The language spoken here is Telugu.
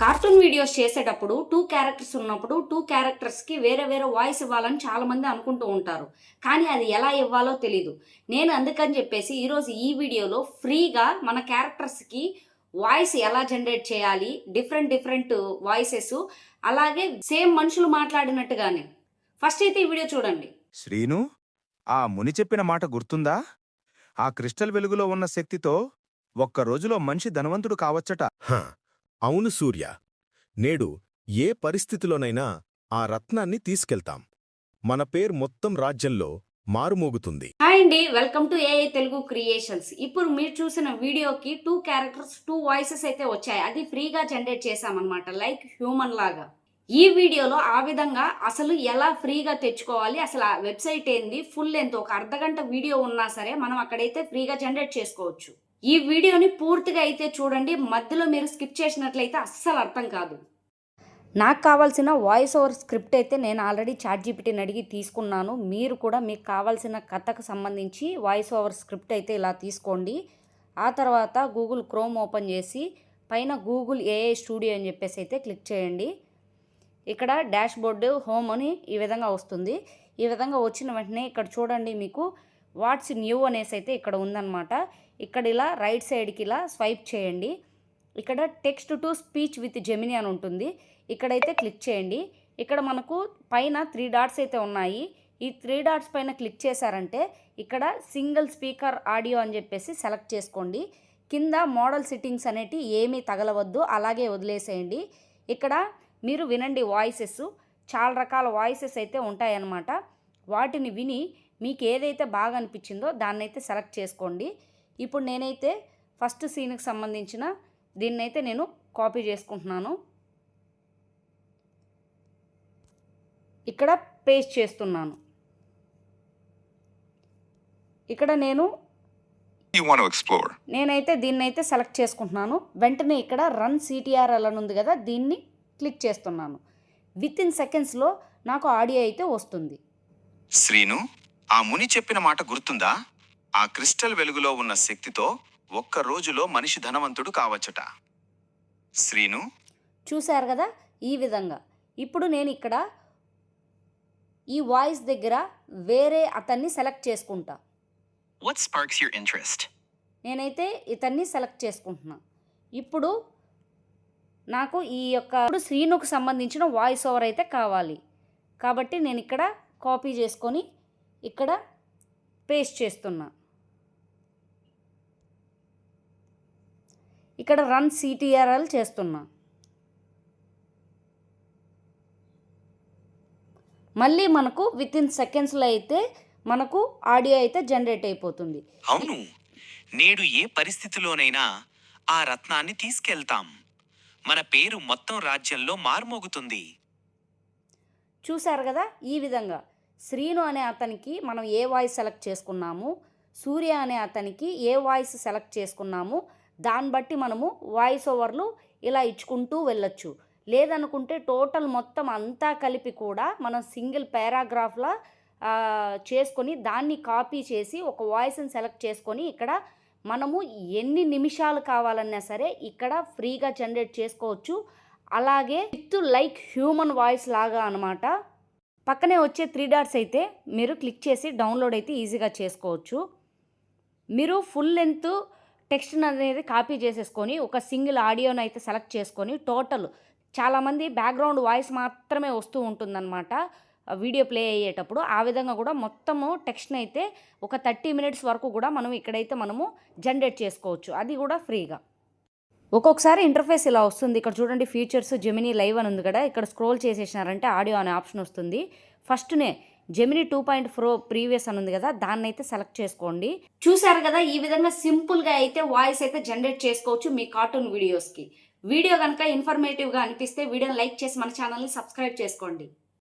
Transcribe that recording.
కార్టూన్ వీడియోస్ చేసేటప్పుడు టూ క్యారెక్టర్స్ ఉన్నప్పుడు టూ క్యారెక్టర్స్కి వేరే వేరే వాయిస్ ఇవ్వాలని చాలా మంది అనుకుంటూ ఉంటారు. కానీ అది ఎలా ఇవ్వాలో తెలీదు. నేను అందుకని చెప్పేసి ఈరోజు ఈ వీడియోలో ఫ్రీగా మన క్యారెక్టర్స్కి వాయిస్ ఎలా జనరేట్ చేయాలి డిఫరెంట్ డిఫరెంట్ వాయిసెస్ అలాగే సేమ్ మనుషులు మాట్లాడినట్టుగానే. ఫస్ట్ అయితే ఈ వీడియో చూడండి. శ్రీను ఆ ముని చెప్పిన మాట గుర్తుందా? ఆ క్రిస్టల్ వెలుగులో ఉన్న శక్తితో ఒక్క రోజులో మనిషి ధనవంతుడు కావచ్చట. అవును సూర్య. నేడు ఏ పరిస్థితిలోనైనా ఆ రత్నాన్ని తీసుకెళ్తాం. మన పేరు మొత్తం రాజ్యంలో మారుమోగుతుంది. హాయ్ అండి welcome to AI Telugu creations. ఇప్పుడు మీరు చూసిన వీడియోకి టూ క్యారెక్టర్స్ టూ వాయిసెస్ అయితే వచ్చాయి. అది ఫ్రీగా జనరేట్ చేశామన్నమాట లైక్ హ్యూమన్ లాగా. ఈ వీడియోలో ఆ విధంగా అసలు ఎలా ఫ్రీగా తెచ్చుకోవాలి అసలు ఆ వెబ్సైట్ ఏంది ఫుల్ ఎంత ఒక అర్ధగంట వీడియో ఉన్నా సరే మనం అక్కడైతే ఫ్రీగా జనరేట్ చేసుకోవచ్చు. ఈ వీడియోని పూర్తిగా అయితే చూడండి. మధ్యలో మీరు స్కిప్ చేసినట్లయితే అస్సలు అర్థం కాదు. నాకు కావాల్సిన వాయిస్ ఓవర్ స్క్రిప్ట్ అయితే నేను ఆల్రెడీ చాట్ జీపీటీని అడిగి తీసుకున్నాను. మీరు కూడా మీకు కావాల్సిన కథకు సంబంధించి వాయిస్ ఓవర్ స్క్రిప్ట్ అయితే ఇలా తీసుకోండి. ఆ తర్వాత గూగుల్ క్రోమ్ ఓపెన్ చేసి పైన గూగుల్ ఏఏ స్టూడియో అని చెప్పేసి అయితే క్లిక్ చేయండి. ఇక్కడ డాష్ బోర్డు హోమ్ అని ఈ విధంగా వస్తుంది. ఈ విధంగా వచ్చిన వెంటనే ఇక్కడ చూడండి మీకు వాట్స్ న్యూ అనేసి అయితే ఇక్కడ ఉందన్నమాట. ఇక్కడ ఇలా రైట్ సైడ్కి ఇలా స్వైప్ చేయండి. ఇక్కడ text to speech with Gemini అని ఉంటుంది. ఇక్కడైతే క్లిక్ చేయండి. ఇక్కడ మనకు పైన త్రీ డాట్స్ అయితే ఉన్నాయి. ఈ త్రీ డాట్స్ పైన క్లిక్ చేశారంటే ఇక్కడ సింగిల్ స్పీకర్ ఆడియో అని చెప్పేసి సెలెక్ట్ చేసుకోండి. కింద మోడల్ సిట్టింగ్స్ అనేటి ఏమీ తగలవద్దు. అలాగే వదిలేసేయండి. ఇక్కడ మీరు వినండి వాయిసెస్. చాలా రకాల వాయిసెస్ అయితే ఉంటాయన్నమాట. వాటిని విని మీకు ఏదైతే బాగా అనిపించిందో దాన్నైతే సెలెక్ట్ చేసుకోండి. ఇప్పుడు నేనైతే ఫస్ట్ సీన్కి సంబంధించిన దీన్నైతే నేను కాపీ చేసుకుంటున్నాను. ఇక్కడ పేస్ట్ చేస్తున్నాను. ఇక్కడ నేను. నేనైతే దీన్నైతే సెలెక్ట్ చేసుకుంటున్నాను. వెంటనే ఇక్కడ రన్ సిటిఆర్ఎల్ అని ఉంది కదా దీన్ని క్లిక్ చేస్తున్నాను. విత్ ఇన్ సెకండ్స్లో నాకు ఆడియో అయితే వస్తుంది. శ్రీను ఆ ముని చెప్పిన మాట గుర్తుందా? ఆ క్రిస్టల్ వెలుగులో ఉన్న శక్తితో ఒక్క రోజులో మనిషి ధనవంతుడు కావచ్చట. శ్రీను? చూశారు కదా ఈ విధంగా. ఇప్పుడు నేను ఇక్కడ ఈ వాయిస్ దగ్గర వేరే అతన్ని సెలెక్ట్ చేసుకుంటా. What sparks your interest? నేనైతే ఇతన్ని సెలెక్ట్ చేసుకుంటున్నా. ఇప్పుడు నాకు ఈ యొక్క ఇప్పుడు శ్రీనుకు సంబంధించిన వాయిస్ ఓవర్ అయితే కావాలి. కాబట్టి నేను ఇక్కడ కాపీ చేసుకొని ఇక్కడ పేస్ట్ చేస్తున్నా. ఇక్కడ రన్ సిటిఆర్ఎల్ చేస్తున్నా. మళ్ళీ మనకు విత్ ఇన్ సెకండ్స్లో అయితే మనకు ఆడియో అయితే జనరేట్ అయిపోతుంది. అవును. నేడు ఏ పరిస్థితిలోనైనా ఆ రత్నాన్ని తీసుకెళ్తాం. మన పేరు మొత్తం రాజ్యంలో మార్మోగుతుంది. చూశారు కదా? ఈ విధంగా శ్రీను అనే అతనికి మనం ఏ వాయిస్ సెలెక్ట్ చేసుకున్నాము? సూర్య అనే అతనికి ఏ వాయిస్ సెలెక్ట్ చేసుకున్నాము? దాన్ని బట్టి మనము వాయిస్ ఓవర్లు ఇలా ఇచ్చుకుంటూ వెళ్ళొచ్చు. లేదనుకుంటే టోటల్ మొత్తం అంతా కలిపి కూడా మనం సింగిల్ పారాగ్రాఫ్లా చేసుకొని దాన్ని కాపీ చేసి ఒక వాయిస్ని సెలెక్ట్ చేసుకొని ఇక్కడ మనము ఎన్ని నిమిషాలు కావాలన్నా సరే ఇక్కడ ఫ్రీగా జనరేట్ చేసుకోవచ్చు. అలాగే విత్ లైక్ హ్యూమన్ వాయిస్ లాగా అనమాట పక్కనే వచ్చే త్రీ డాట్స్ అయితే మీరు క్లిక్ చేసి డౌన్లోడ్ అయితే ఈజీగా చేసుకోవచ్చు. మీరు ఫుల్ లెంత్ టెక్స్ట్ అనేది కాపీ చేసేసుకొని ఒక సింగిల్ ఆడియోని అయితే సెలెక్ట్ చేసుకొని టోటల్ చాలామంది బ్యాక్గ్రౌండ్ వాయిస్ మాత్రమే వస్తూ ఉంటుందన్నమాట వీడియో ప్లే అయ్యేటప్పుడు. ఆ విధంగా కూడా మొత్తము టెక్స్ట్ని అయితే ఒక థర్టీ మినిట్స్ వరకు కూడా మనం ఇక్కడైతే మనము జనరేట్ చేసుకోవచ్చు. అది కూడా ఫ్రీగా. ఒక్కొక్కసారి ఇంటర్ఫేస్ ఇలా వస్తుంది. ఇక్కడ చూడండి ఫీచర్స్ జెమినీ లైవ్ అని ఉంది కదా. ఇక్కడ స్క్రోల్ చేసేసినారంటే ఆడియో అనే ఆప్షన్ వస్తుంది. ఫస్ట్నే Gemini two point pro previous అని ఉంది కదా దాన్ని అయితే సెలెక్ట్ చేసుకోండి. చూసారు కదా ఈ విధంగా సింపుల్గా అయితే వాయిస్ అయితే జనరేట్ చేసుకోవచ్చు మీ కార్టూన్ వీడియోస్కి వీడియో కనుక ఇన్ఫర్మేటివ్గా అనిపిస్తే వీడియోని లైక్ చేసి మన ఛానల్ని సబ్స్క్రైబ్ చేసుకోండి.